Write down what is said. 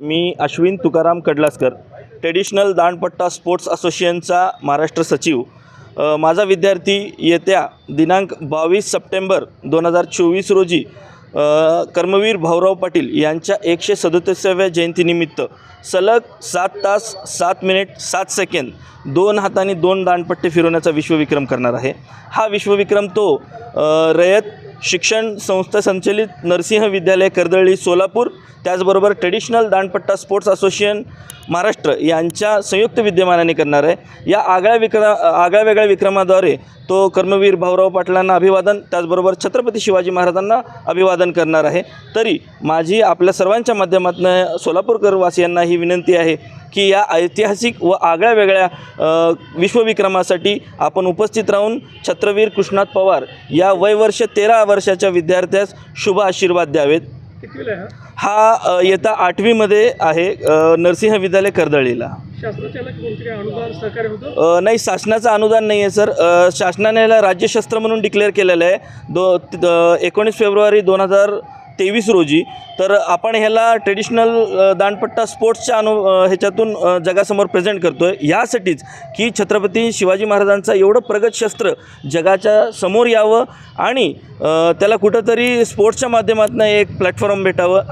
मी Ashwin Tukaram Kadlaskar traditional Dandpatta sports असोसिएशनचा महाराष्ट्र सचिव. माझा विद्यार्थी येत्या दिनांक बावीस सप्टेंबर दोन हजार चोवीस रोजी कर्मवीर भाऊराव पाटील यांच्या एकशे सदोतीसाव्या जयंतीनिमित्त सलग सात तास सात मिनिट सात सेकंद दोन हाताने दोन दांडपट्टे फिरवण्याचा विश्वविक्रम करणार आहे. हा विश्वविक्रम तो रयत शिक्षण संस्था संचलित नरसिंह विद्यालय कर्दळी सोलापूर. त्याचबरोबर traditional Dandpatta sports association Maharashtra यांच्या संयुक्त विद्यमानाने करणार आहे. या आगळ्या विक्र आगळ्या वेगळ्या विक्रमाद्वारे तो कर्मवीर भाऊराव पाटलांना अभिवादन त्याचबरोबर छत्रपती शिवाजी महाराजांना अभिवादन करणार आहे. तरी माझी आपल्या सर्वांच्या माध्यमातून सोलापूरकर वासियांना ही विनंती आहे की या ऐतिहासिक व आगळ्या वेगळ्या विश्वविक्रमासाठी आपण उपस्थित राहून छत्रवीर कृष्णात पवार या वयवर्ष तेरा वर्षाच्या विद्यार्थ्यास शुभ आशीर्वाद द्यावेत. हा? इयत्ता आठवीमध्ये आहे नरसिंह विद्यालय कर्दळीला. नाही शासनाचं अनुदान नाही आहे सर. शासनाने याला राज्यशस्त्र म्हणून डिक्लेअर केलेलं आहे. द- एकोणीस फेब्रुवारी दोन हजार तेवीस रोजी तर आपण ह्याला ट्रेडिशनल दांडपट्टा स्पोर्ट्सच्या अनु ह्याच्यातून जगासमोर प्रेझेंट करतो आहे यासाठीच की छत्रपती शिवाजी महाराजांचं एवढं प्रगत शस्त्र जगाच्या समोर यावं आणि त्याला कुठंतरी स्पोर्ट्सच्या माध्यमातून एक प्लॅटफॉर्म भेटावं.